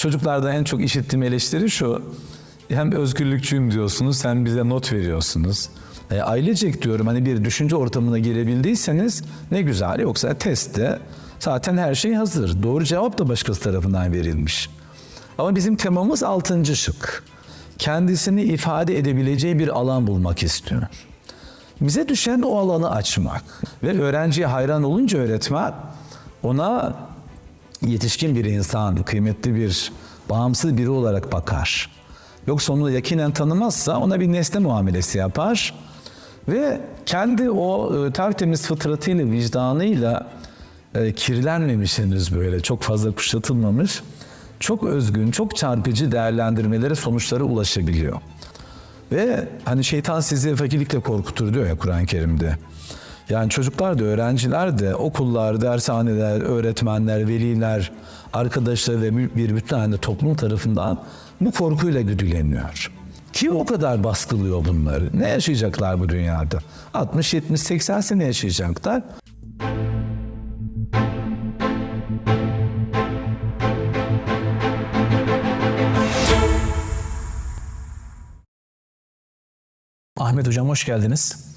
Çocuklarda en çok işittiğim eleştiri şu. Hem özgürlükçüyüm diyorsunuz hem bize not veriyorsunuz. E, ailecek diyorum hani bir düşünce ortamına girebildiyseniz ne güzel. Yoksa testte zaten her şey hazır. Doğru cevap da başkası tarafından verilmiş. Ama bizim temamız altıncı şık. Kendisini ifade edebileceği bir alan bulmak istiyor. Bize düşen o alanı açmak. Ve öğrenciye hayran olunca öğretmen ona yetişkin bir insan, kıymetli bir, bağımsız biri olarak bakar. Yoksa onu yakinen tanımazsa ona bir nesne muamelesi yapar. Ve kendi o e, tertemiz fıtratıyla, vicdanıyla e, kirlenmemiş henüz böyle, çok fazla kuşatılmamış, çok özgün, çok çarpıcı değerlendirmelere, sonuçlara ulaşabiliyor. Ve hani şeytan sizi fakirlikle korkutur diyor ya Kur'an-ı Kerim'de. Yani çocuklar da öğrenciler de okullar, dershaneler, öğretmenler, veliler, arkadaşlar ve bir bütün halinde toplum tarafından bu korkuyla güdüleniyor. Kim o kadar baskılıyor bunları? Ne yaşayacaklar bu dünyada? 60, 70, 80 sene yaşayacaklar. Ahmet Hocam hoş geldiniz.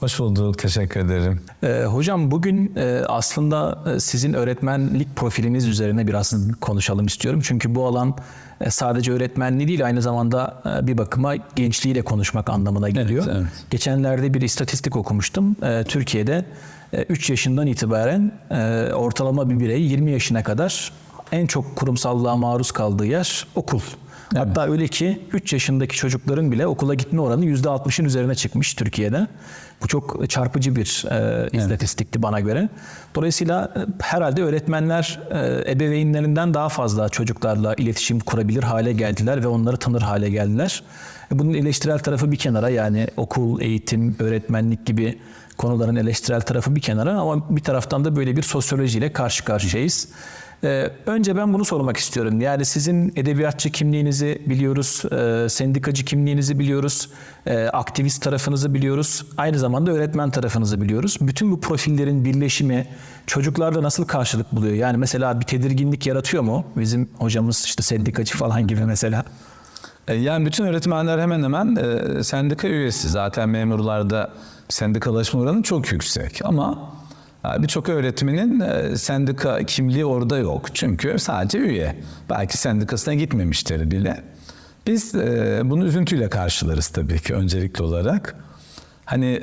Hoş bulduk, teşekkür ederim. Ee, hocam bugün e, aslında e, sizin öğretmenlik profiliniz üzerine biraz konuşalım istiyorum. Çünkü bu alan e, sadece öğretmenliği değil aynı zamanda e, bir bakıma gençliğiyle konuşmak anlamına geliyor. evet. Geçenlerde bir istatistik okumuştum. E, Türkiye'de 3 yaşından itibaren e, ortalama bir birey 20 yaşına kadar en çok kurumsallığa maruz kaldığı yer okul. Hatta öyle ki 3 yaşındaki çocukların bile okula gitme oranı %60'ın üzerine çıkmış Türkiye'de. Bu çok çarpıcı bir e, istatistikti bana göre. Dolayısıyla e, herhalde öğretmenler e, ebeveynlerinden daha fazla çocuklarla iletişim kurabilir hale geldiler ve onları tanır hale geldiler. E, Bunun eleştirel tarafı bir kenara yani okul, eğitim, öğretmenlik gibi konuların eleştirel tarafı bir kenara ama bir taraftan da böyle bir sosyolojiyle karşı karşıyayız. Ee, önce ben bunu sormak istiyorum. Yani sizin edebiyatçı kimliğinizi biliyoruz, e, sendikacı kimliğinizi biliyoruz, e, aktivist tarafınızı biliyoruz, aynı zamanda öğretmen tarafınızı biliyoruz. Bütün bu profillerin birleşimi çocuklarda nasıl karşılık buluyor? Yani mesela bir tedirginlik yaratıyor mu? Bizim hocamız işte sendikacı falan gibi mesela. E, Yani bütün öğretmenler hemen hemen e, sendika üyesi. Zaten memurlarda sendikalaşma oranı çok yüksek. Ama e, birçok öğretmenin e, sendika kimliği orada yok. Çünkü sadece üye. Belki sendikasına gitmemiştir bile. Biz e, bunu üzüntüyle karşılarız tabii ki öncelikli olarak. Hani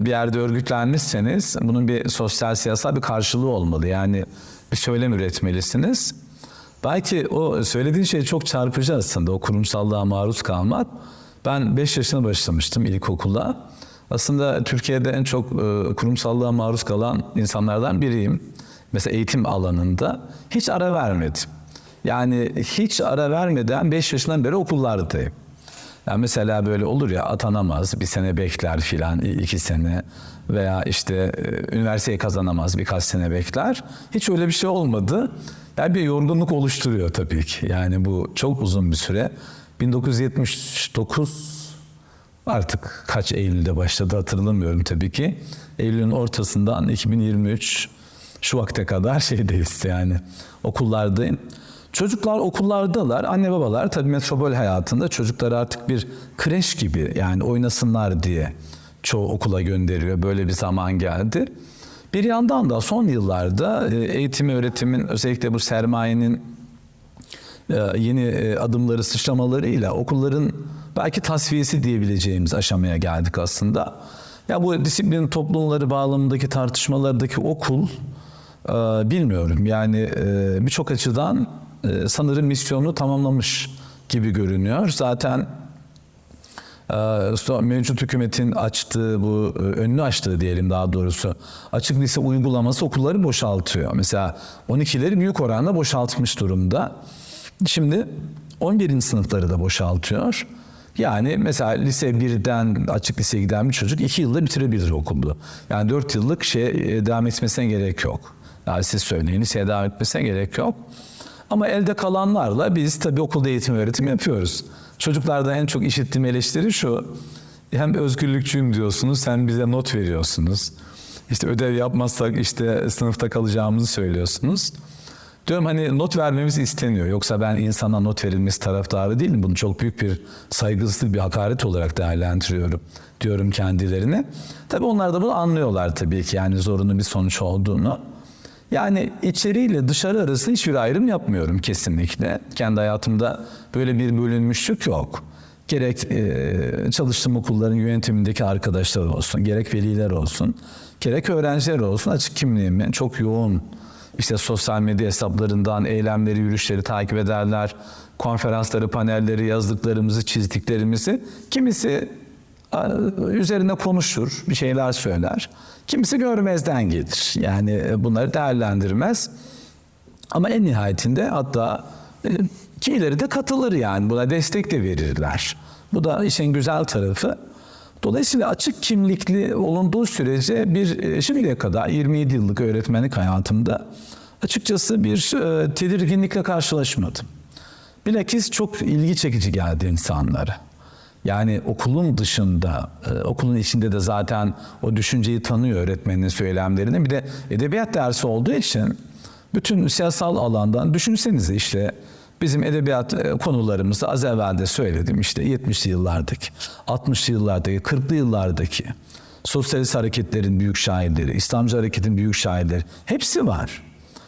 bir yerde örgütlenmişseniz bunun bir sosyal siyasal bir karşılığı olmalı. Yani bir söylem üretmelisiniz. Belki o söylediğin şey çok çarpıcı aslında o kurumsallığa maruz kalmak. Ben 5 yaşına başlamıştım ilkokula. Aslında Türkiye'de en çok e, kurumsallığa maruz kalan insanlardan biriyim. Mesela eğitim alanında hiç ara vermedim. Yani hiç ara vermeden 5 yaşından beri okullardayım. Yani mesela böyle olur ya atanamaz bir sene bekler filan iki sene veya işte e, üniversiteyi kazanamaz birkaç sene bekler. Hiç öyle bir şey olmadı. Yani bir yorgunluk oluşturuyor tabii ki. Yani bu çok uzun bir süre. 1979 artık kaç Eylül'de başladı hatırlamıyorum tabii ki. Eylül'ün ortasından 2023 şu vakte kadar şeydeyiz yani okullardayım. Çocuklar okullardalar. Anne babalar tabii metropol hayatında çocukları artık bir kreş gibi yani oynasınlar diye çoğu okula gönderiyor. Böyle bir zaman geldi. Bir yandan da son yıllarda e, eğitim öğretimin özellikle bu sermayenin e, yeni e, adımları sıçramalarıyla okulların belki tasfiyesi diyebileceğimiz aşamaya geldik aslında. Ya bu disiplin toplumları bağlamındaki tartışmalardaki okul e, bilmiyorum yani e, birçok açıdan e, sanırım misyonunu tamamlamış gibi görünüyor. Zaten e, mevcut hükümetin açtığı bu e, önünü açtığı diyelim daha doğrusu açık lise uygulaması okulları boşaltıyor. Mesela 12'leri büyük oranda boşaltmış durumda. Şimdi 11. sınıfları da boşaltıyor. Yani mesela lise 1'den açık liseye giden bir çocuk 2 yılda bitirebilir okulu. Yani 4 yıllık şey e, devam etmesine gerek yok. Yani siz söyleyin liseye devam etmesine gerek yok. Ama elde kalanlarla biz tabii okulda eğitim öğretim yapıyoruz. Çocuklarda en çok işittiğim eleştiri şu. Hem özgürlükçüyüm diyorsunuz hem bize not veriyorsunuz. İşte ödev yapmazsak işte sınıfta kalacağımızı söylüyorsunuz. Diyorum hani not vermemiz isteniyor. Yoksa ben insana not verilmesi taraftarı değilim. Bunu çok büyük bir saygısızlık bir hakaret olarak değerlendiriyorum diyorum kendilerine. Tabii onlar da bunu anlıyorlar tabii ki yani zorunlu bir sonuç olduğunu. Yani içeriyle dışarı arasında hiçbir ayrım yapmıyorum kesinlikle. Kendi hayatımda böyle bir bölünmüşlük yok. Gerek e, çalıştığım okulların yönetimindeki arkadaşlar olsun, gerek veliler olsun, gerek öğrenciler olsun açık kimliğimi çok yoğun işte sosyal medya hesaplarından eylemleri, yürüyüşleri takip ederler. Konferansları, panelleri, yazdıklarımızı, çizdiklerimizi kimisi üzerine konuşur, bir şeyler söyler. Kimisi görmezden gelir. Yani e, bunları değerlendirmez. Ama en nihayetinde hatta e, kimileri de katılır yani buna destek de verirler. Bu da işin güzel tarafı. Dolayısıyla açık kimlikli olunduğu sürece bir e, şimdiye kadar 27 yıllık öğretmenlik hayatımda açıkçası bir e, tedirginlikle karşılaşmadım. Bilakis çok ilgi çekici geldi insanlara. Yani okulun dışında, e, okulun içinde de zaten o düşünceyi tanıyor öğretmenin söylemlerini. Bir de edebiyat dersi olduğu için bütün siyasal alandan düşünsenize işte bizim edebiyat e, konularımızda az evvel de söyledim işte 70'li yıllardaki, 60'lı yıllardaki, 40'lı yıllardaki sosyalist hareketlerin büyük şairleri, İslamcı hareketin büyük şairleri hepsi var.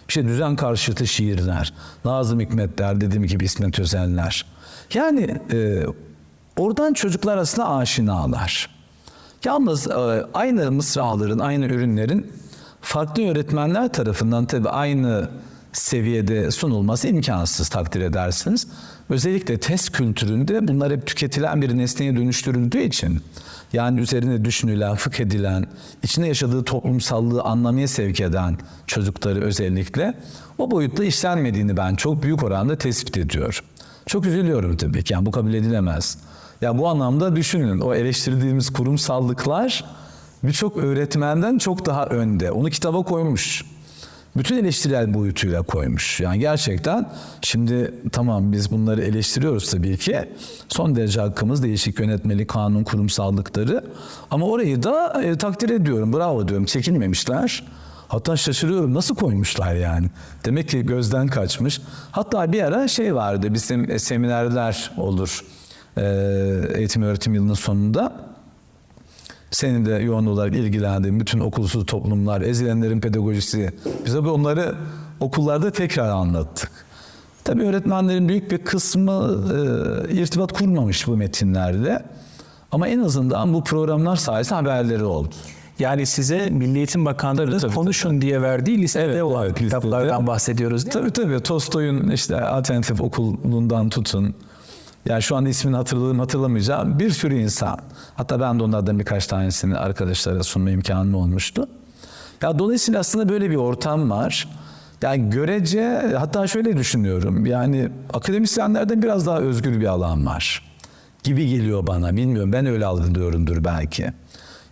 İşte düzen karşıtı şiirler, Nazım Hikmetler, dediğim gibi İsmet Özenler. Yani e, oradan çocuklar aslında aşinalar. Yalnız e, aynı mısraların, aynı ürünlerin farklı öğretmenler tarafından tabii aynı seviyede sunulması imkansız takdir edersiniz. Özellikle test kültüründe bunlar hep tüketilen bir nesneye dönüştürüldüğü için yani üzerine düşünülen, fıkh edilen, içinde yaşadığı toplumsallığı anlamaya sevk eden çocukları özellikle o boyutta işlenmediğini ben çok büyük oranda tespit ediyorum. Çok üzülüyorum tabii ki. Yani bu kabul edilemez. Ya bu anlamda düşünün o eleştirdiğimiz kurumsallıklar birçok öğretmenden çok daha önde. Onu kitaba koymuş. Bütün eleştirel boyutuyla koymuş. Yani gerçekten şimdi tamam biz bunları eleştiriyoruz tabii ki. Son derece hakkımız değişik yönetmelik, kanun, kurumsallıkları. Ama orayı da e, takdir ediyorum. Bravo diyorum. Çekinmemişler. Hatta şaşırıyorum nasıl koymuşlar yani. Demek ki gözden kaçmış. Hatta bir ara şey vardı bizim e, seminerler olur e, eğitim öğretim yılının sonunda. Senin de yoğun olarak ilgilendiğin bütün okulsuz toplumlar, ezilenlerin pedagojisi. Biz de onları okullarda tekrar anlattık. Tabii öğretmenlerin büyük bir kısmı e, irtibat kurmamış bu metinlerle. Ama en azından bu programlar sayesinde haberleri oldu. Yani size Milli Eğitim Bakanlığı Tabii, tabii, konuşun diye verdiği listede Evet, olan evet, kitaplardan listede. bahsediyoruz değil mi? Tabii tabii Tolstoy'un işte alternatif okulundan tutun. Yani şu anda ismini hatırladığım hatırlamayacağım bir sürü insan. Hatta ben de onlardan birkaç tanesini arkadaşlara sunma imkanım olmuştu. Ya dolayısıyla aslında böyle bir ortam var. Yani görece hatta şöyle düşünüyorum. Yani akademisyenlerden biraz daha özgür bir alan var. Gibi geliyor bana. Bilmiyorum ben öyle algılıyorumdur belki.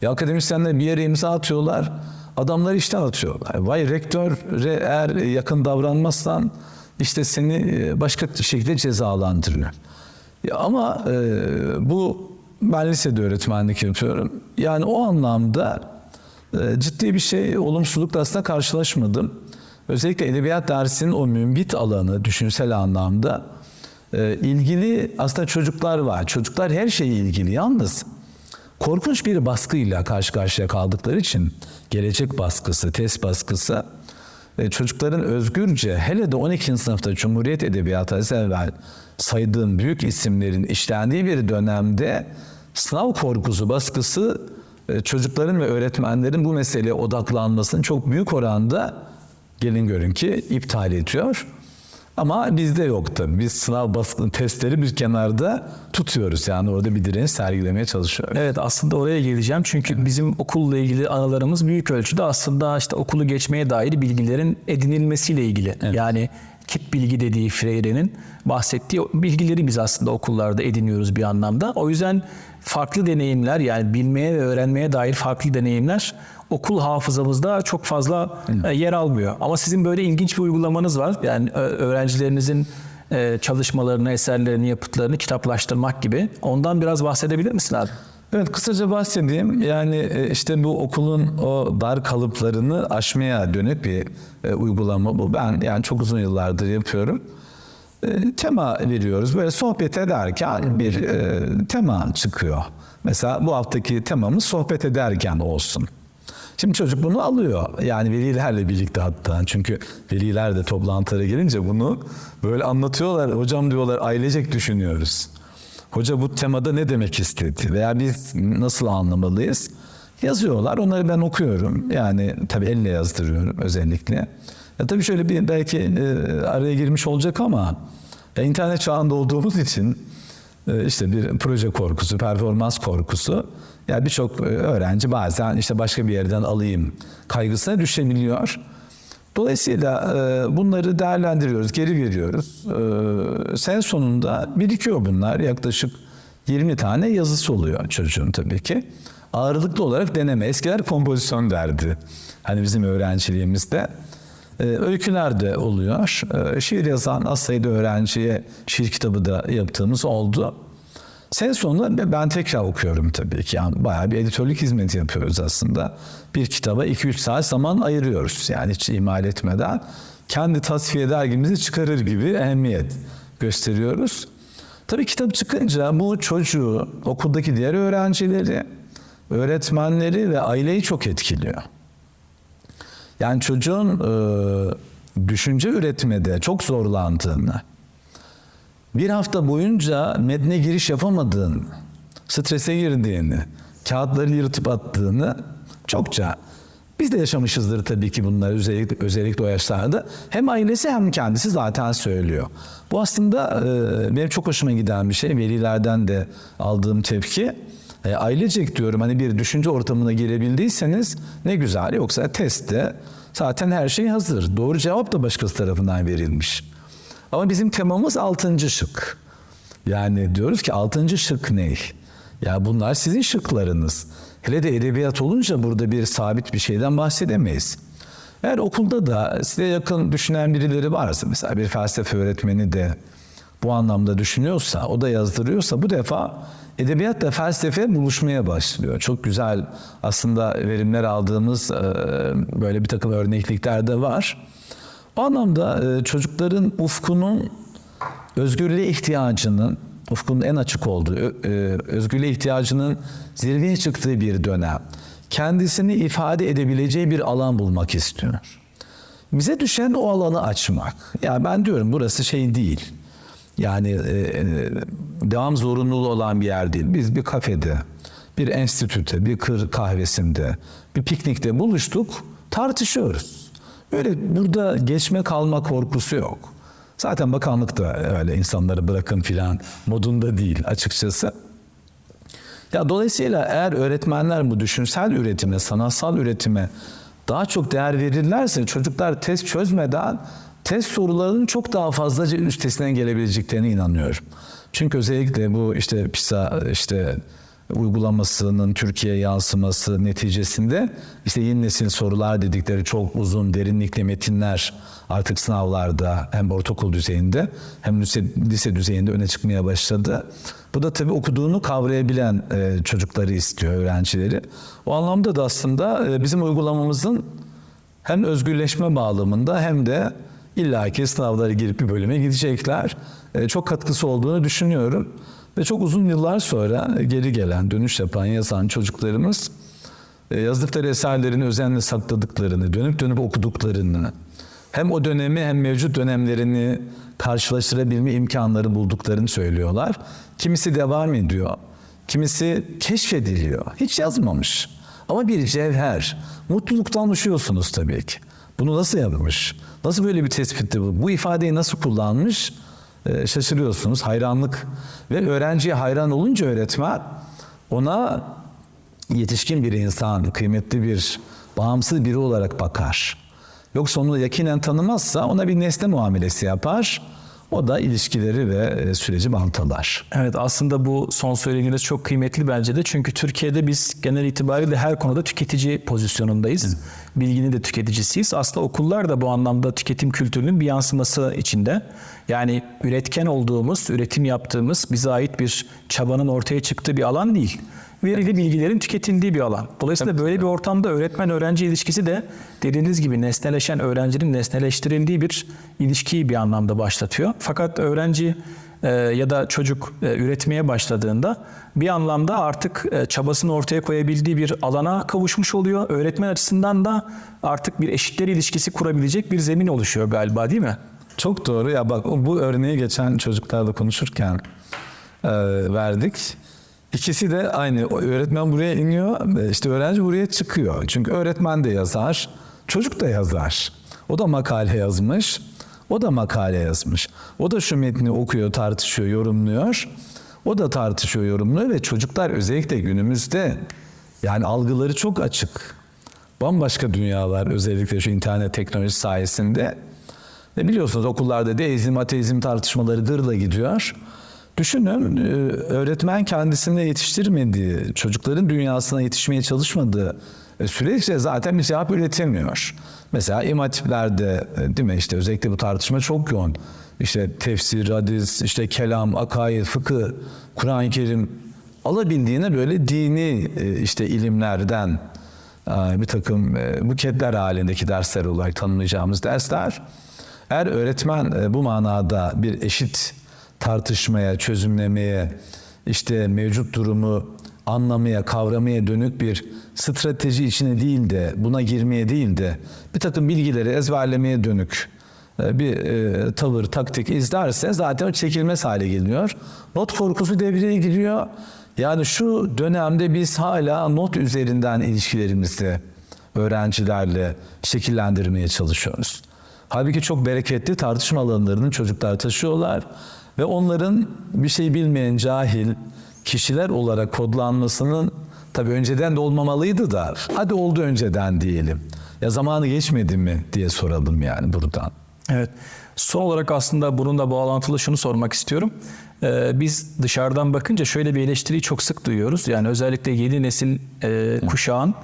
Ya akademisyenler bir yere imza atıyorlar. Adamları işten atıyorlar. Vay rektöre eğer yakın davranmazsan işte seni başka şekilde cezalandırıyor. Ya ama e, bu ben lisede öğretmenlik yapıyorum. Yani o anlamda e, ciddi bir şey olumsuzlukla aslında karşılaşmadım. Özellikle edebiyat dersinin o mümbit alanı düşünsel anlamda e, ilgili aslında çocuklar var. Çocuklar her şeye ilgili yalnız korkunç bir baskıyla karşı karşıya kaldıkları için gelecek baskısı, test baskısı çocukların özgürce hele de 12. sınıfta Cumhuriyet Edebiyatı az evvel saydığım büyük isimlerin işlendiği bir dönemde sınav korkusu, baskısı e, çocukların ve öğretmenlerin bu meseleye odaklanmasını çok büyük oranda gelin görün ki iptal ediyor. Ama bizde yok tabii. Biz sınav baskı testleri bir kenarda tutuyoruz. Yani orada bir direnç sergilemeye çalışıyoruz. Evet aslında oraya geleceğim. Çünkü bizim okulla ilgili anılarımız büyük ölçüde aslında işte okulu geçmeye dair bilgilerin edinilmesiyle ilgili. Yani kip bilgi dediği Freire'nin bahsettiği bilgileri biz aslında okullarda ediniyoruz bir anlamda. O yüzden farklı deneyimler yani bilmeye ve öğrenmeye dair farklı deneyimler okul hafızamızda çok fazla e, yer almıyor. Ama sizin böyle ilginç bir uygulamanız var. Yani ö- öğrencilerinizin e, çalışmalarını, eserlerini, yapıtlarını kitaplaştırmak gibi. Ondan biraz bahsedebilir misin abi? Evet kısaca bahsedeyim. Yani e, işte bu okulun o dar kalıplarını aşmaya dönük bir e, uygulama bu. Ben yani çok uzun yıllardır yapıyorum. E, tema veriyoruz. Böyle sohbet ederken bir e, tema çıkıyor. Mesela bu haftaki temamız sohbet ederken olsun. Şimdi çocuk bunu alıyor. Yani velilerle birlikte hatta. Çünkü veliler de toplantılara gelince bunu böyle anlatıyorlar. Hocam diyorlar ailecek düşünüyoruz. Hoca bu temada ne demek istedi veya biz nasıl anlamalıyız? Yazıyorlar. Onları ben okuyorum. Yani tabii elle yazdırıyorum özellikle. Ya tabii şöyle bir belki e, araya girmiş olacak ama ya internet çağında olduğumuz için e, işte bir proje korkusu, performans korkusu. Ya birçok e, öğrenci bazen işte başka bir yerden alayım kaygısına düşebiliyor. Dolayısıyla e, bunları değerlendiriyoruz, geri veriyoruz. E, Sen sonunda birikiyor bunlar. Yaklaşık 20 tane yazısı oluyor çocuğun tabii ki. Ağırlıklı olarak deneme. Eskiler kompozisyon derdi. Hani bizim öğrenciliğimizde. Öyküler de oluyor. Şiir yazan az sayıda öğrenciye şiir kitabı da yaptığımız oldu. Sen sonunda ben tekrar okuyorum tabii ki. Yani bayağı bir editörlük hizmeti yapıyoruz aslında. Bir kitaba 2-3 saat zaman ayırıyoruz. Yani hiç ihmal etmeden. Kendi tasfiye dergimizi çıkarır gibi ehemmiyet gösteriyoruz. Tabii kitap çıkınca bu çocuğu, okuldaki diğer öğrencileri, öğretmenleri ve aileyi çok etkiliyor. Yani çocuğun e, düşünce üretmede çok zorlandığını, bir hafta boyunca metne giriş yapamadığını, strese girdiğini, kağıtları yırtıp attığını çokça biz de yaşamışızdır tabii ki bunları özellikle, özellikle o yaşlarda. Hem ailesi hem kendisi zaten söylüyor. Bu aslında e, benim çok hoşuma giden bir şey. Velilerden de aldığım tepki. E, ailecek diyorum hani bir düşünce ortamına girebildiyseniz ne güzel. Yoksa testte zaten her şey hazır. Doğru cevap da başkası tarafından verilmiş. Ama bizim temamız altıncı şık. Yani diyoruz ki altıncı şık ne? Ya bunlar sizin şıklarınız. Hele de edebiyat olunca burada bir sabit bir şeyden bahsedemeyiz. Eğer okulda da size yakın düşünen birileri varsa mesela bir felsefe öğretmeni de bu anlamda düşünüyorsa, o da yazdırıyorsa bu defa edebiyatla felsefe buluşmaya başlıyor. Çok güzel aslında verimler aldığımız böyle bir takım örneklikler de var. O anlamda e, çocukların ufkunun özgürlüğe ihtiyacının, ufkunun en açık olduğu, e, özgürlüğe ihtiyacının zirveye çıktığı bir dönem. Kendisini ifade edebileceği bir alan bulmak istiyor. Bize düşen o alanı açmak. Ya ben diyorum burası şey değil. Yani e, e, devam zorunluluğu olan bir yer değil. Biz bir kafede, bir enstitüte, bir kır kahvesinde, bir piknikte buluştuk, tartışıyoruz. Öyle burada geçme kalma korkusu yok. Zaten bakanlık da öyle insanları bırakın filan modunda değil açıkçası. Ya dolayısıyla eğer öğretmenler bu düşünsel üretime, sanatsal üretime daha çok değer verirlerse çocuklar test çözmeden test sorularının çok daha fazlaca üstesinden gelebileceklerine inanıyorum. Çünkü özellikle bu işte PISA işte uygulamasının Türkiye yansıması neticesinde işte yeni nesil sorular dedikleri çok uzun derinlikli metinler artık sınavlarda hem ortaokul düzeyinde hem lise, lise düzeyinde öne çıkmaya başladı. Bu da tabii okuduğunu kavrayabilen e, çocukları istiyor, öğrencileri. O anlamda da aslında e, bizim uygulamamızın hem özgürleşme bağlamında hem de illaki sınavlara girip bir bölüme gidecekler. E, çok katkısı olduğunu düşünüyorum. Ve çok uzun yıllar sonra geri gelen, dönüş yapan, yazan çocuklarımız e, yazdıkları eserlerini özenle sakladıklarını, dönüp dönüp okuduklarını, hem o dönemi hem mevcut dönemlerini karşılaştırabilme imkanları bulduklarını söylüyorlar. Kimisi devam ediyor, kimisi keşfediliyor, hiç yazmamış. Ama bir cevher. Mutluluktan uçuyorsunuz tabii ki. Bunu nasıl yapmış? Nasıl böyle bir tespitte bu? Bu ifadeyi nasıl kullanmış? Ee, şaşırıyorsunuz. Hayranlık ve öğrenciye hayran olunca öğretmen ona yetişkin bir insan, kıymetli bir, bağımsız biri olarak bakar. Yoksa onu yakinen tanımazsa ona bir nesne muamelesi yapar. O da ilişkileri ve e, süreci baltalar. Evet aslında bu son söylediğiniz çok kıymetli bence de. Çünkü Türkiye'de biz genel itibariyle her konuda tüketici pozisyonundayız. Bilginin de tüketicisiyiz. Aslında okullar da bu anlamda tüketim kültürünün bir yansıması içinde. Yani üretken olduğumuz, üretim yaptığımız bize ait bir çabanın ortaya çıktığı bir alan değil. Verili bilgilerin tüketildiği bir alan. Dolayısıyla böyle bir ortamda öğretmen-öğrenci ilişkisi de dediğiniz gibi nesneleşen öğrencinin nesneleştirildiği bir ilişkiyi bir anlamda başlatıyor. Fakat öğrenci e, ya da çocuk e, üretmeye başladığında bir anlamda artık e, çabasını ortaya koyabildiği bir alana kavuşmuş oluyor. Öğretmen açısından da artık bir eşitler ilişkisi kurabilecek bir zemin oluşuyor galiba değil mi? Çok doğru. Ya bak bu örneği geçen çocuklarla konuşurken verdik. İkisi de aynı. Öğretmen buraya iniyor, işte öğrenci buraya çıkıyor. Çünkü öğretmen de yazar, çocuk da yazar. O da makale yazmış, o da makale yazmış. O da şu metni okuyor, tartışıyor, yorumluyor. O da tartışıyor, yorumluyor ve çocuklar özellikle günümüzde yani algıları çok açık. Bambaşka dünyalar özellikle şu internet teknolojisi sayesinde. Ve biliyorsunuz okullarda deizm, ateizm tartışmaları gırla gidiyor. Düşünün e, öğretmen kendisine yetiştirmediği, çocukların dünyasına yetişmeye çalışmadığı e, süreçte zaten bir cevap üretemiyor. Mesela imam hatiplerde e, değil mi işte özellikle bu tartışma çok yoğun. İşte tefsir, hadis, işte kelam, akaid, fıkıh, Kur'an-ı Kerim alabildiğine böyle dini işte ilimlerden bir takım buketler halindeki dersler olarak tanımlayacağımız dersler. Eğer öğretmen bu manada bir eşit tartışmaya, çözümlemeye, işte mevcut durumu anlamaya, kavramaya dönük bir strateji içine değil de, buna girmeye değil de bir takım bilgileri ezberlemeye dönük e, bir e, tavır, taktik izlerse zaten o çekilmez hale geliyor. Not korkusu devreye giriyor. Yani şu dönemde biz hala not üzerinden ilişkilerimizi öğrencilerle şekillendirmeye çalışıyoruz. Halbuki çok bereketli tartışma alanlarını çocuklar taşıyorlar ve onların bir şey bilmeyen cahil kişiler olarak kodlanmasının tabii önceden de olmamalıydı da hadi oldu önceden diyelim. Ya zamanı geçmedi mi diye soralım yani buradan. Evet. Son olarak aslında bununla bağlantılı şunu sormak istiyorum. Ee, biz dışarıdan bakınca şöyle bir eleştiriyi çok sık duyuyoruz. Yani özellikle yeni nesil e, kuşağın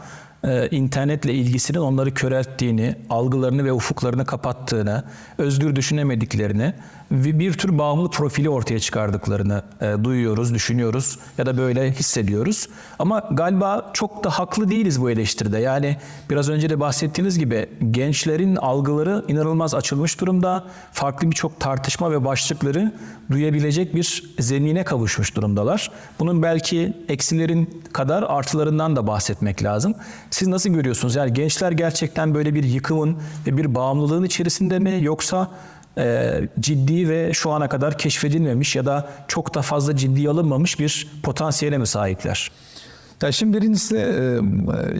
e, internetle ilgisinin onları körelttiğini, algılarını ve ufuklarını kapattığını, özgür düşünemediklerini bir tür bağımlı profili ortaya çıkardıklarını e, duyuyoruz, düşünüyoruz ya da böyle hissediyoruz. Ama galiba çok da haklı değiliz bu eleştiride. Yani biraz önce de bahsettiğiniz gibi gençlerin algıları inanılmaz açılmış durumda. Farklı birçok tartışma ve başlıkları duyabilecek bir zemine kavuşmuş durumdalar. Bunun belki eksilerin kadar artılarından da bahsetmek lazım. Siz nasıl görüyorsunuz? Yani gençler gerçekten böyle bir yıkımın ve bir bağımlılığın içerisinde mi yoksa e, ciddi ve şu ana kadar keşfedilmemiş ya da çok da fazla ciddiye alınmamış bir potansiyele mi sahipler? Ya şimdi birincisi e,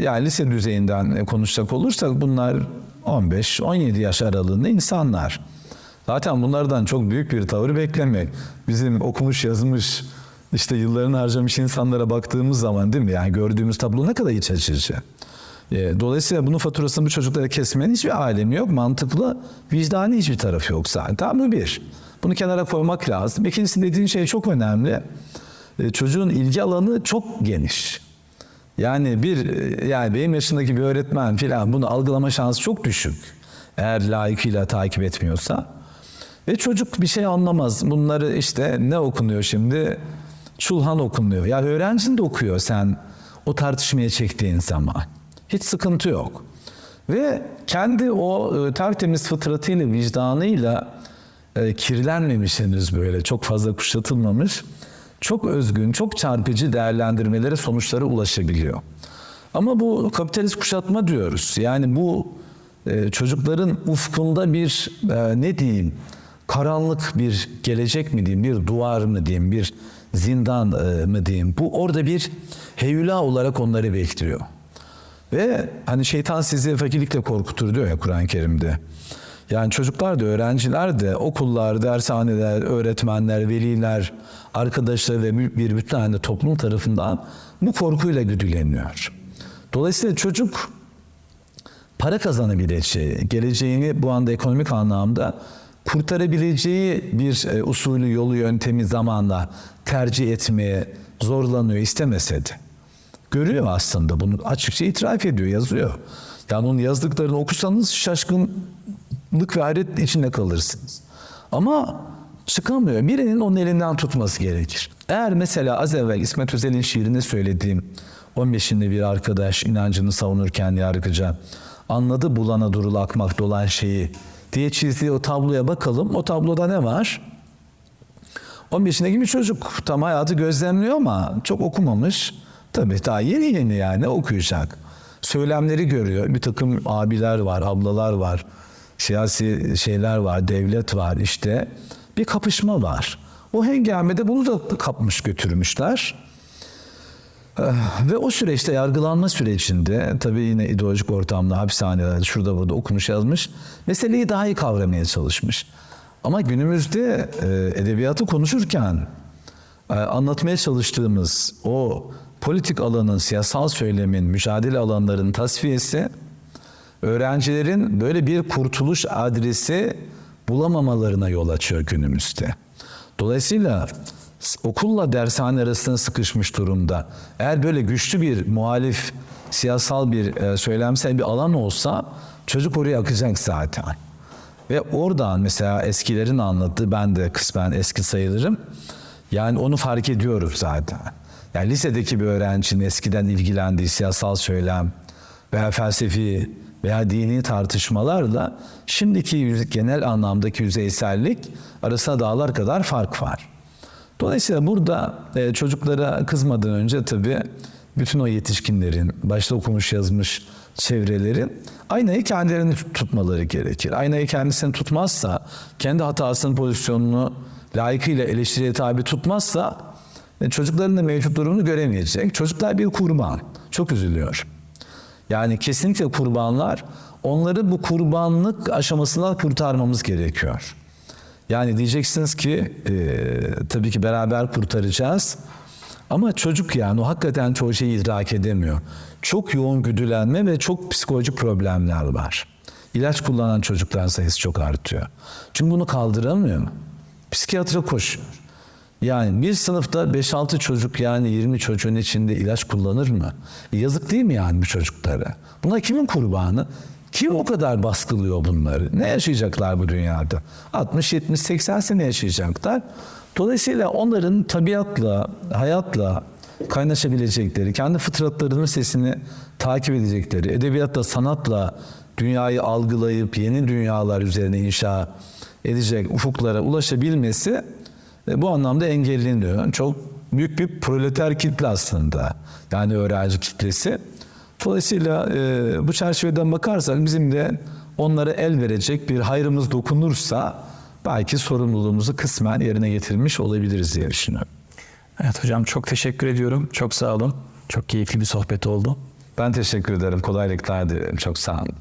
yani lise düzeyinden konuşacak olursak bunlar 15-17 yaş aralığında insanlar. Zaten bunlardan çok büyük bir tavır beklemek. Bizim okumuş yazmış işte yıllarını harcamış insanlara baktığımız zaman değil mi? Yani gördüğümüz tablo ne kadar iç açıcı. E, Dolayısıyla bunun faturasını bu çocuklara kesmenin hiçbir alemi yok. Mantıklı, vicdani hiçbir tarafı yok zaten. Bu bir. Bunu kenara koymak lazım. İkincisi dediğin şey çok önemli. E, Çocuğun ilgi alanı çok geniş. Yani bir e, yani benim yaşındaki bir öğretmen filan bunu algılama şansı çok düşük. Eğer layıkıyla takip etmiyorsa. Ve çocuk bir şey anlamaz. Bunları işte ne okunuyor şimdi? Çulhan okunuyor. Ya öğrencin de okuyor sen o tartışmaya çektiğin zaman. Hiç sıkıntı yok. Ve kendi o e, tertemiz fıtratıyla, vicdanıyla e, kirlenmemiş henüz böyle çok fazla kuşatılmamış. Çok özgün, çok çarpıcı değerlendirmelere, sonuçlara ulaşabiliyor. Ama bu kapitalist kuşatma diyoruz. Yani bu e, çocukların ufkunda bir e, ne diyeyim karanlık bir gelecek mi diyeyim, bir duvar mı diyeyim, bir zindan e, mı diyeyim. Bu orada bir heyula olarak onları bekliyor. Ve hani şeytan sizi fakirlikle korkutur diyor ya Kur'an-ı Kerim'de. Yani çocuklar da öğrenciler de okullar, dershaneler, öğretmenler, veliler, arkadaşlar ve bir bütün halde toplum tarafından bu korkuyla güdüleniyor. Dolayısıyla çocuk para kazanabileceği, geleceğini bu anda ekonomik anlamda kurtarabileceği bir e, usulü, yolu, yöntemi zamanla tercih etmeye zorlanıyor istemese de. Görüyor aslında bunu açıkça itiraf ediyor, yazıyor. Yani onun yazdıklarını okusanız şaşkınlık ve hayret içinde kalırsınız. Ama çıkamıyor. Birinin onun elinden tutması gerekir. Eğer mesela az evvel İsmet Özel'in şiirinde söylediğim 15'inde bir arkadaş inancını savunurken yargıca anladı bulana durul akmakta olan şeyi diye çizdiği o tabloya bakalım. O tabloda ne var? 15'indeki bir çocuk tam hayatı gözlemliyor ama çok okumamış. Tabii daha yeni yeni yani okuyacak. Söylemleri görüyor. Bir takım abiler var, ablalar var. Siyasi şeyler var, devlet var işte. Bir kapışma var. O hengamede bunu da kapmış götürmüşler. Eh, Ve o süreçte yargılanma sürecinde tabii yine ideolojik ortamda hapishanelerde şurada burada okumuş yazmış meseleyi daha iyi kavramaya çalışmış. Ama günümüzde e, edebiyatı konuşurken e, anlatmaya çalıştığımız o politik alanın, siyasal söylemin, mücadele alanlarının tasfiyesi öğrencilerin böyle bir kurtuluş adresi bulamamalarına yol açıyor günümüzde. Dolayısıyla okulla dershane arasında sıkışmış durumda. Eğer böyle güçlü bir muhalif, siyasal bir, e, söylemsel bir alan olsa çocuk oraya akacak zaten. Ve oradan mesela eskilerin anlattığı, ben de kısmen eski sayılırım. Yani onu fark ediyoruz zaten. Yani lisedeki bir öğrencinin eskiden ilgilendiği siyasal söylem veya felsefi veya dini tartışmalarla şimdiki genel anlamdaki yüzeysellik arasında dağlar kadar fark var. Dolayısıyla burada e, çocuklara kızmadan önce tabii bütün o yetişkinlerin, başta okumuş yazmış çevrelerin aynayı kendilerini tut- tutmaları gerekir. Aynayı kendisini tutmazsa, kendi hatasının pozisyonunu layıkıyla eleştiriye tabi tutmazsa çocukların da mevcut durumunu göremeyecek. Çocuklar bir kurban. Çok üzülüyor. Yani kesinlikle kurbanlar. Onları bu kurbanlık aşamasından kurtarmamız gerekiyor. Yani diyeceksiniz ki e, tabii ki beraber kurtaracağız. Ama çocuk yani o hakikaten çoğu şeyi idrak edemiyor. Çok yoğun güdülenme ve çok psikolojik problemler var. İlaç kullanan çocukların sayısı çok artıyor. Çünkü bunu kaldıramıyor. Psikiyatra koşuyor. Yani bir sınıfta 5-6 çocuk yani 20 çocuğun içinde ilaç kullanır mı? Yazık değil mi yani bu çocuklara? Bunlar kimin kurbanı? Kim o kadar baskılıyor bunları? Ne yaşayacaklar bu dünyada? 60, 70, 80 sene yaşayacaklar. Dolayısıyla onların tabiatla, hayatla kaynaşabilecekleri, kendi fıtratlarının sesini takip edecekleri, edebiyatla, sanatla dünyayı algılayıp yeni dünyalar üzerine inşa edecek ufuklara ulaşabilmesi bu anlamda engelleniyor. Çok büyük bir proleter kitle aslında. Yani öğrenci kitlesi. Dolayısıyla e, bu çerçeveden bakarsak bizim de onlara el verecek bir hayrımız dokunursa belki sorumluluğumuzu kısmen yerine getirmiş olabiliriz diye düşünüyorum. Evet hocam çok teşekkür ediyorum. Çok sağ olun. Çok keyifli bir sohbet oldu. Ben teşekkür ederim. Kolaylıklar dilerim. Çok sağ olun.